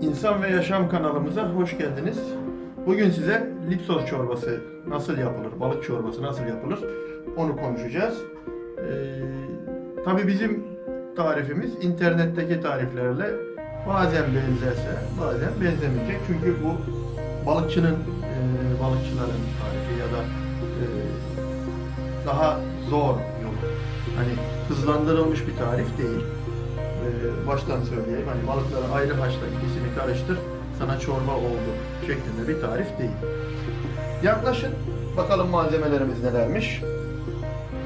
İnsan ve Yaşam kanalımıza hoş geldiniz. Bugün size lipsos çorbası nasıl yapılır, balık çorbası nasıl yapılır onu konuşacağız. Ee, Tabi bizim tarifimiz internetteki tariflerle bazen benzerse bazen benzemeyecek. Çünkü bu balıkçının, e, balıkçıların tarifi ya da e, daha zor yolu. Hani hızlandırılmış bir tarif değil. Ee, baştan söyleyeyim. Hani balıkları ayrı haşla ikisini karıştır. Sana çorba oldu şeklinde bir tarif değil. Yaklaşın. Bakalım malzemelerimiz nelermiş.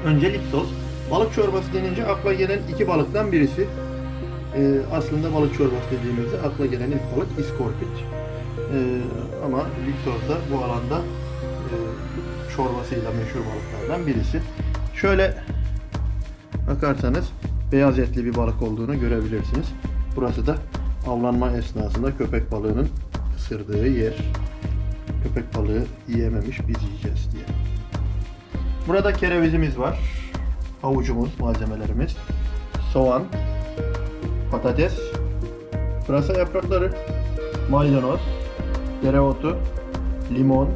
Önce liptoz. Balık çorbası denince akla gelen iki balıktan birisi. Ee, aslında balık çorbası dediğimizde akla gelen ilk balık iskorpit. Ee, ama liptoz da bu alanda e, çorbasıyla meşhur balıklardan birisi. Şöyle bakarsanız beyaz etli bir balık olduğunu görebilirsiniz. Burası da avlanma esnasında köpek balığının ısırdığı yer. Köpek balığı yiyememiş biz yiyeceğiz diye. Burada kerevizimiz var. Havucumuz, malzemelerimiz. Soğan, patates, pırasa yaprakları, maydanoz, dereotu, limon,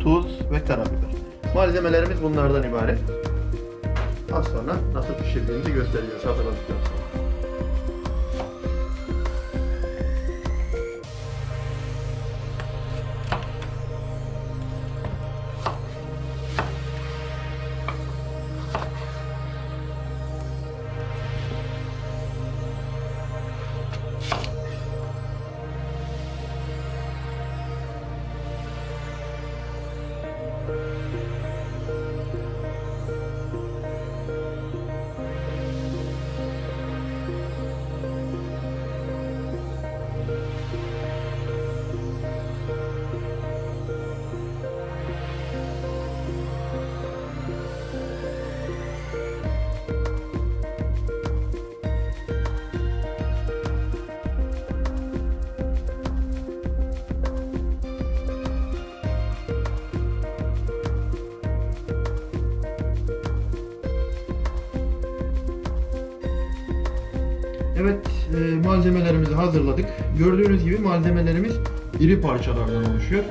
tuz ve karabiber. Malzemelerimiz bunlardan ibaret. Az sonra nasıl pişirdiğimizi göstereceğiz hazırladıktan sonra. Evet, e, malzemelerimizi hazırladık. Gördüğünüz gibi malzemelerimiz iri parçalardan oluşuyor.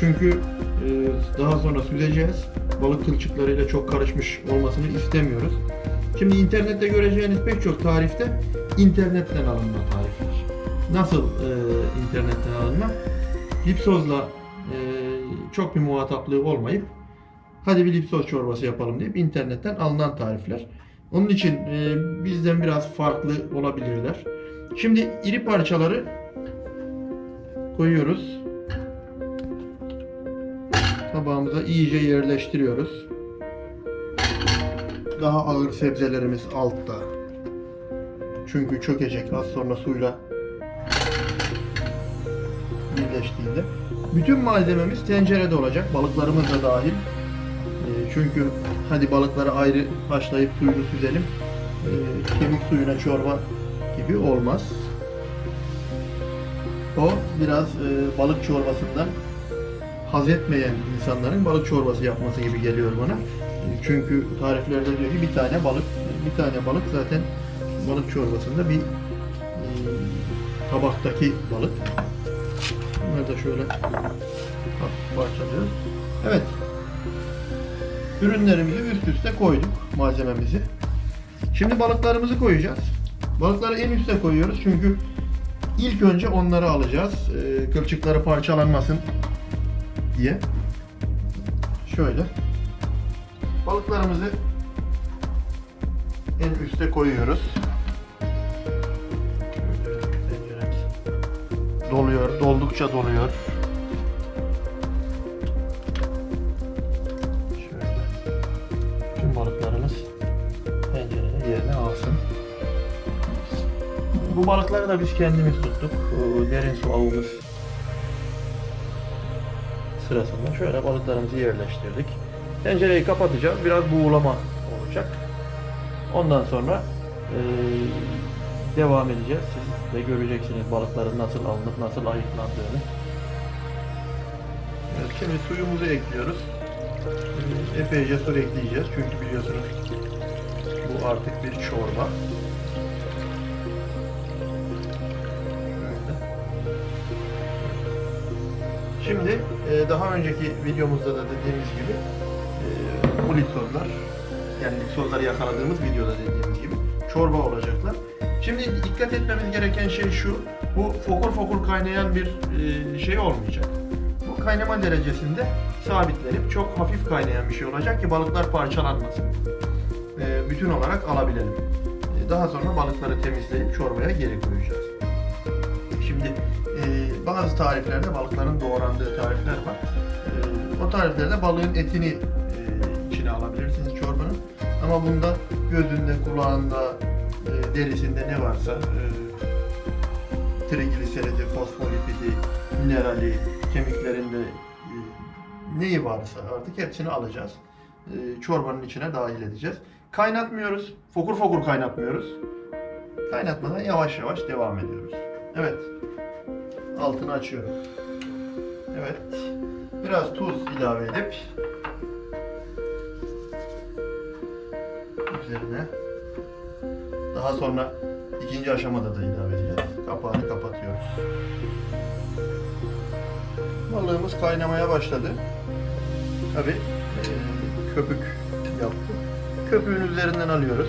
Çünkü e, daha sonra süzeceğiz. Balık kılçıklarıyla çok karışmış olmasını istemiyoruz. Şimdi internette göreceğiniz pek çok tarifte internetten alınma tarifler. Nasıl e, internetten alınma? Lipsozla e, çok bir muhataplığı olmayıp hadi bir lipsoz çorbası yapalım deyip internetten alınan tarifler. Onun için e, bizden biraz farklı olabilirler. Şimdi iri parçaları koyuyoruz. Tabağımıza iyice yerleştiriyoruz. Daha ağır sebzelerimiz altta. Çünkü çökecek az sonra suyla birleştiğinde. Bütün malzememiz tencerede olacak. Balıklarımız da dahil. Çünkü hadi balıkları ayrı haşlayıp suyunu süzelim. E, kemik suyuna çorba gibi olmaz. O biraz e, balık çorbasından haz etmeyen insanların balık çorbası yapması gibi geliyor bana. E, Çünkü tariflerde diyor ki bir tane balık, bir tane balık zaten balık çorbasında bir tabaktaki balık. Bunları da şöyle parçalıyoruz. Evet, ürünlerimizi üst üste koyduk malzememizi. Şimdi balıklarımızı koyacağız. Balıkları en üste koyuyoruz çünkü ilk önce onları alacağız. Ee, kılçıkları parçalanmasın diye. Şöyle. Balıklarımızı en üste koyuyoruz. Doluyor, doldukça doluyor. Balıkları da biz kendimiz tuttuk. Derin su avımız sırasında şöyle balıklarımızı yerleştirdik. Tencereyi kapatacağız. Biraz buğulama olacak. Ondan sonra eee, devam edeceğiz. Siz de göreceksiniz balıkların nasıl alınıp nasıl ayıklandığını. Evet, şimdi suyumuzu ekliyoruz. Epeyce su ekleyeceğiz çünkü biliyorsunuz bu artık bir çorba. Şimdi e, daha önceki videomuzda da dediğimiz gibi e, bu litrozlar yani litrozları yakaladığımız videoda dediğimiz gibi çorba olacaklar. Şimdi dikkat etmemiz gereken şey şu. Bu fokur fokur kaynayan bir e, şey olmayacak. Bu kaynama derecesinde sabitlenip çok hafif kaynayan bir şey olacak ki balıklar parçalanmasın. E, bütün olarak alabilelim. E, daha sonra balıkları temizleyip çorbaya geri koyacağız. Şimdi bazı tariflerde balıkların doğrandığı tarifler var. E, o tariflerde balığın etini e, içine alabilirsiniz çorbanın. Ama bunda gözünde, kulağında, e, derisinde ne varsa e, trigliseridi, fosfolipidi, minerali, kemiklerinde e, neyi varsa artık hepsini alacağız. Çorbanın içine dahil edeceğiz. Kaynatmıyoruz. Fokur fokur kaynatmıyoruz. Kaynatmadan yavaş yavaş devam ediyoruz. Evet. Altını açıyorum. Evet. Biraz tuz ilave edip üzerine daha sonra ikinci aşamada da ilave edeceğiz. Kapağını kapatıyoruz. Balığımız kaynamaya başladı. Tabi köpük yaptı. Köpüğün üzerinden alıyoruz.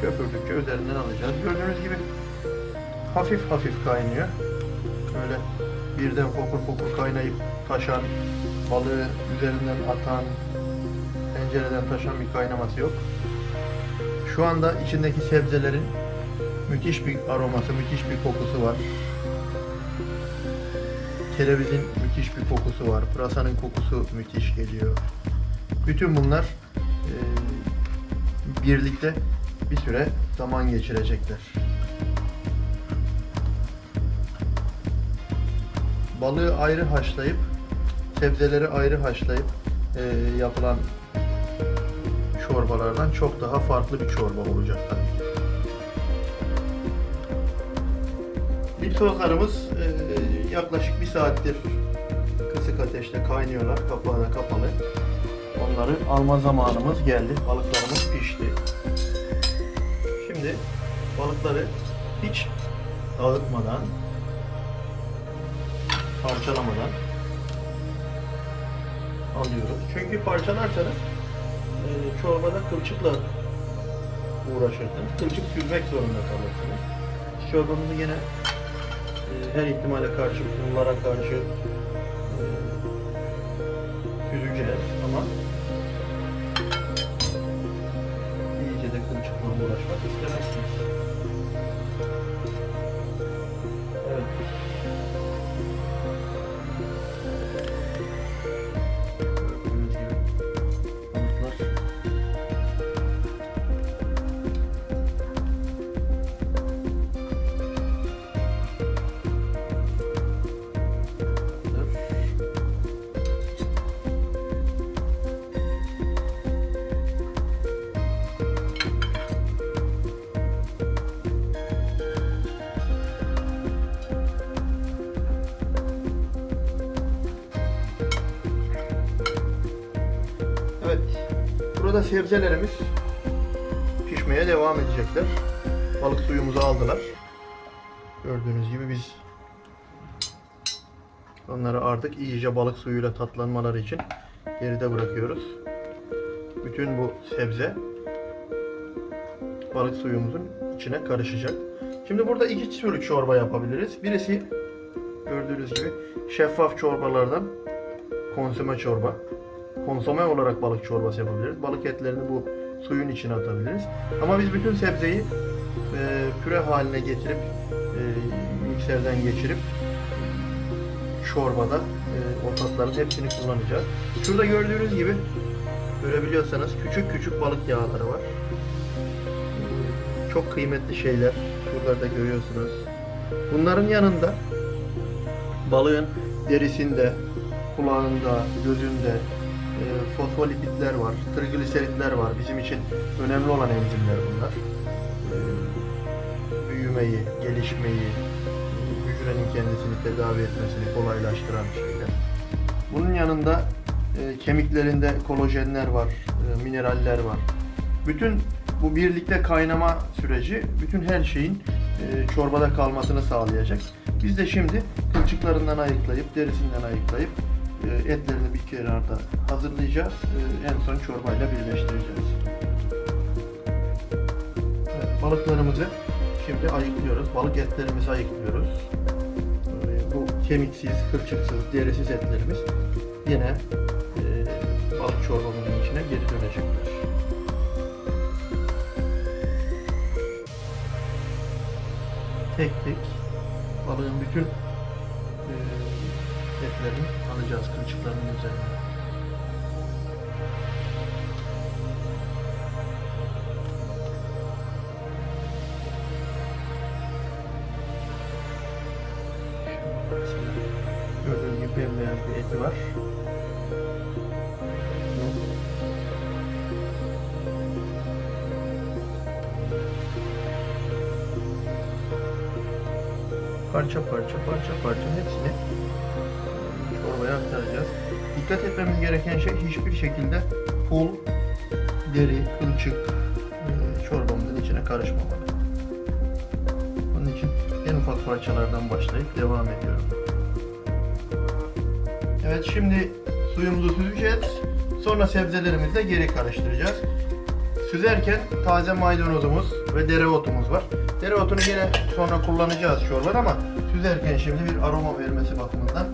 Köpürdükçe üzerinden alacağız. Gördüğünüz gibi hafif hafif kaynıyor. Öyle birden fokur fokur kaynayıp taşan, balığı üzerinden atan, tencereden taşan bir kaynaması yok. Şu anda içindeki sebzelerin müthiş bir aroması, müthiş bir kokusu var. Kerevizin müthiş bir kokusu var. Pırasanın kokusu müthiş geliyor. Bütün bunlar e, birlikte bir süre zaman geçirecekler. Balığı ayrı haşlayıp, sebzeleri ayrı haşlayıp e, yapılan çorbalardan çok daha farklı bir çorba olacak tabii. Dip soslarımız e, yaklaşık bir saattir kısık ateşte kaynıyorlar. Kapağı da kapalı. Onları alma zamanımız geldi. Pişti. Şimdi balıkları hiç dağıtmadan, parçalamadan alıyoruz. Çünkü parçalarsanız e, çorbada kılçıkla uğraşırsınız. Kılçık süzmek zorunda kalırsınız. Çorbamızı yine e, her ihtimale karşı, bunlara karşı kılçıkla uğraşmak istemezsiniz. Evet. Burada sebzelerimiz pişmeye devam edecekler. Balık suyumuzu aldılar. Gördüğünüz gibi biz onları artık iyice balık suyuyla tatlanmaları için geride bırakıyoruz. Bütün bu sebze balık suyumuzun içine karışacak. Şimdi burada iki türlü çorba yapabiliriz. Birisi gördüğünüz gibi şeffaf çorbalardan konsome çorba. Konsome olarak balık çorbası yapabiliriz. Balık etlerini bu suyun içine atabiliriz. Ama biz bütün sebzeyi e, püre haline getirip e, mikserden geçirip çorbada e, o tatların hepsini kullanacağız. Şurada gördüğünüz gibi görebiliyorsanız küçük küçük balık yağları var. Çok kıymetli şeyler. Şuralarda görüyorsunuz. Bunların yanında balığın derisinde, kulağında, gözünde e, fosfolipidler var, trigliseritler var. Bizim için önemli olan enzimler bunlar. E, büyümeyi, gelişmeyi, hücrenin kendisini tedavi etmesini kolaylaştıran şeyler. Bunun yanında e, kemiklerinde kolajenler var, e, mineraller var. Bütün bu birlikte kaynama süreci bütün her şeyin e, çorbada kalmasını sağlayacak. Biz de şimdi kılçıklarından ayıklayıp, derisinden ayıklayıp etlerini bir kenarda hazırlayacağız. E, en son çorbayla birleştireceğiz. Evet, balıklarımızı şimdi ayıklıyoruz. Balık etlerimizi ayıklıyoruz. E, bu kemiksiz, kılçıksız, derisiz etlerimiz yine e, balık çorbamızın içine geri dönecekler. Tek tek balığın bütün e, etlerini alacağız kılçıklarının üzerine. Gördüğünüz gibi bembeyaz bir eti var. Parça parça parça parça hepsini çorbaya aktaracağız. Dikkat etmemiz gereken şey hiçbir şekilde pul, deri, kılçık e, çorbamızın içine karışmamalı. Onun için en ufak parçalardan başlayıp devam ediyorum. Evet şimdi suyumuzu süzeceğiz. Sonra sebzelerimizle geri karıştıracağız. Süzerken taze maydanozumuz ve dereotumuz var. Dereotunu yine sonra kullanacağız çorbada ama süzerken şimdi bir aroma vermesi bakımından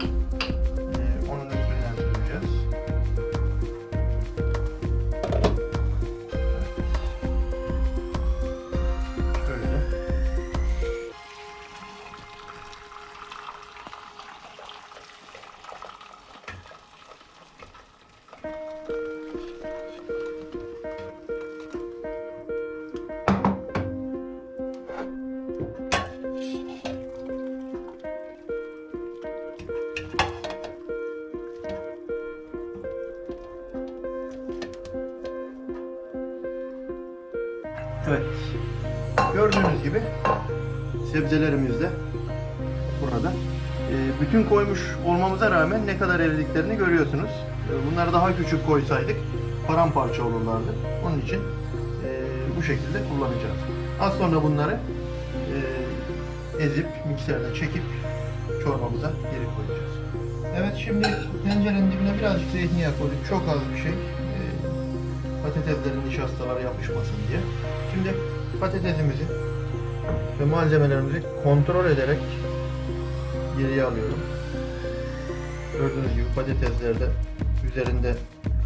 sebzelerimiz de burada. Ee, bütün koymuş olmamıza rağmen ne kadar eridiklerini görüyorsunuz. Ee, bunları daha küçük koysaydık paramparça olurlardı. Onun için e, bu şekilde kullanacağız. Az sonra bunları e, ezip mikserde çekip çorbamıza geri koyacağız. Evet şimdi tencerenin dibine birazcık zeytinyağı koyduk. Çok az bir şey. Ee, patateslerin nişastaları yapışmasın diye. Şimdi patatesimizi ve malzemelerimizi kontrol ederek geriye alıyorum. Gördüğünüz gibi patateslerde üzerinde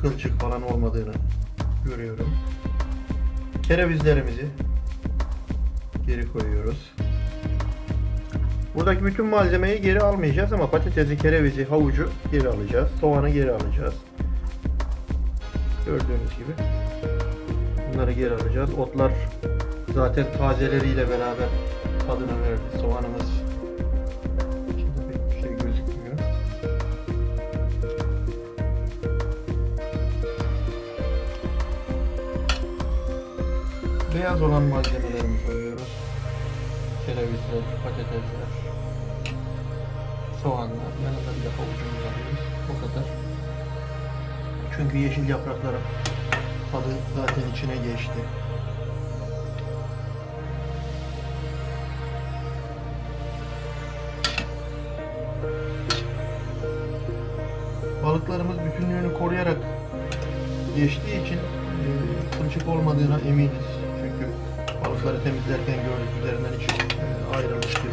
kılçık falan olmadığını görüyorum. Kerevizlerimizi geri koyuyoruz. Buradaki bütün malzemeyi geri almayacağız ama patatesi, kerevizi, havucu geri alacağız. Soğanı geri alacağız. Gördüğünüz gibi. Bunları geri alacağız. Otlar zaten tazeleriyle beraber tadını verdi. Soğanımız içinde pek bir şey gözükmüyor. Beyaz olan malzemelerimizi koyuyoruz. Kerevizler, patatesler, soğanlar, yanında bir de havucumuzu alıyoruz. O kadar. Çünkü yeşil yaprakların tadı zaten içine geçti.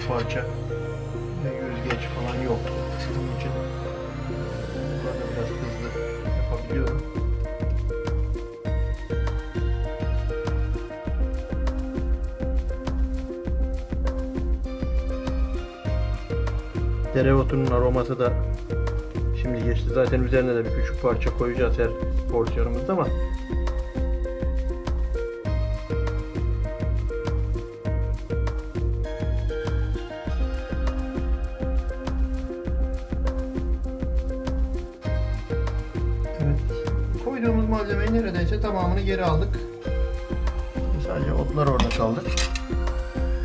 Parça yüzgeç falan yoktu. Bunun için bunları biraz hızlı yapabiliyorum. Dereotunun aroması da şimdi geçti. Zaten üzerine de bir küçük parça koyacağız her porsiyonumuzda ama tamamını geri aldık. Sadece otlar orada kaldı.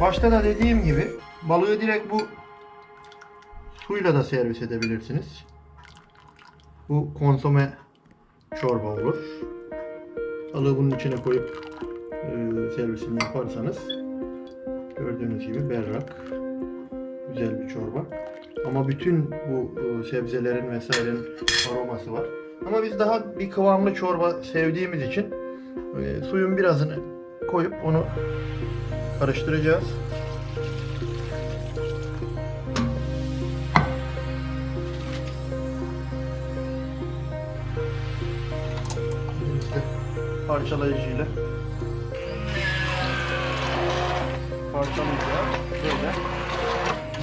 Başta da dediğim gibi balığı direkt bu suyla da servis edebilirsiniz. Bu konsome çorba olur. Balığı bunun içine koyup e, servisini yaparsanız Gördüğünüz gibi berrak. Güzel bir çorba. Ama bütün bu e, sebzelerin vesairenin aroması var. Ama biz daha bir kıvamlı çorba sevdiğimiz için e, suyun birazını koyup onu karıştıracağız. Elimizde parçalayıcıyla parçalayacağız. Böyle.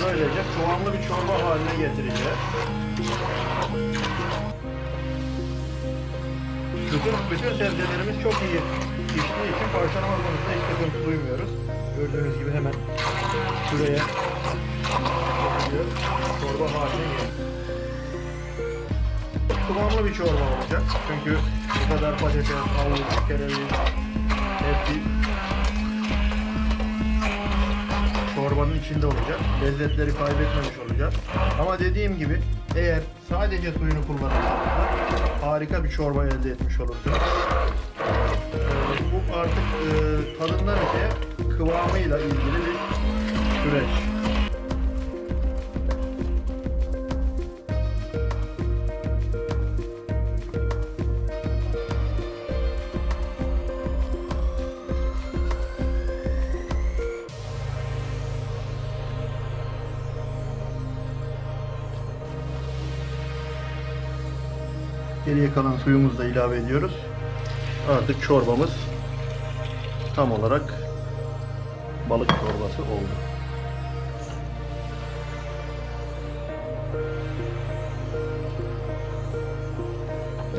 Böylece kıvamlı bir çorba haline getireceğiz. Bütün, sebzelerimiz çok iyi piştiği için parçalama konusunda hiç sıkıntı duymuyoruz. Gördüğünüz gibi hemen şuraya. Çorba haline geliyor. Kıvamlı bir çorba olacak. Çünkü bu kadar patates, havuç, kereviz hepsi çorbanın içinde olacak. Lezzetleri kaybetmemiş olacak. Ama dediğim gibi eğer sadece suyunu kullanırsanız harika bir çorba elde etmiş olursunuz. Ee, bu artık e, tadından öteye kıvamıyla ilgili bir süreç. Geriye kalan suyumuzu da ilave ediyoruz. Artık çorbamız tam olarak balık çorbası oldu.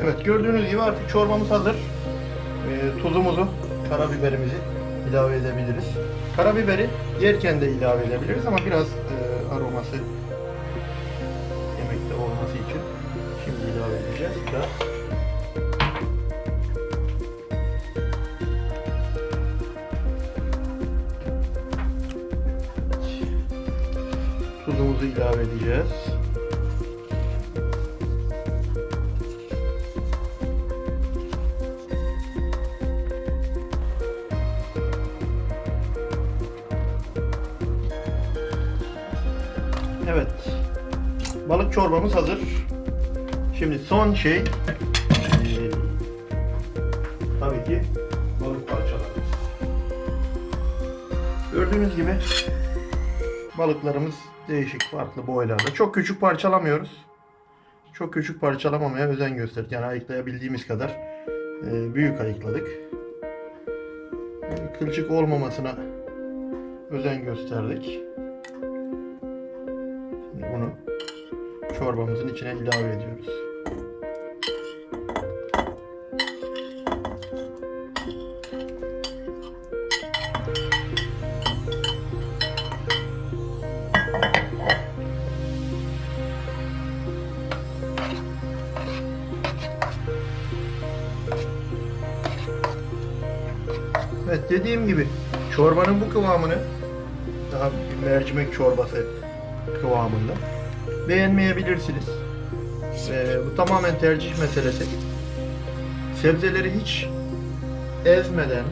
Evet gördüğünüz gibi artık çorbamız hazır. Ee, tuzumuzu, karabiberimizi ilave edebiliriz. Karabiberi yerken de ilave edebiliriz ama biraz e, aroması Tuzumuzu ilave edeceğiz. Evet. Balık çorbamız hazır. Şimdi son şey eee, tabii ki balık parçalarımız. Gördüğünüz gibi balıklarımız değişik farklı boylarda. Çok küçük parçalamıyoruz. Çok küçük parçalamamaya özen gösterdik. Yani ayıklayabildiğimiz kadar eee, büyük ayıkladık. Eee, Kılçık olmamasına özen gösterdik. Şimdi bunu çorbamızın içine ilave ediyoruz. Dediğim gibi çorbanın bu kıvamını daha bir mercimek çorbası kıvamında beğenmeyebilirsiniz. Ee, bu tamamen tercih meselesi. Sebzeleri hiç ezmeden,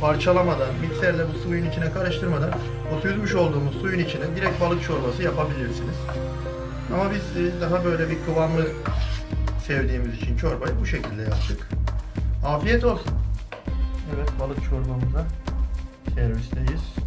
parçalamadan, mikserle bu suyun içine karıştırmadan o süzmüş olduğumuz suyun içine direkt balık çorbası yapabilirsiniz. Ama biz daha böyle bir kıvamlı sevdiğimiz için çorbayı bu şekilde yaptık. Afiyet olsun. Evet balık çorbamıza servisteyiz.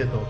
Afiyet olsun.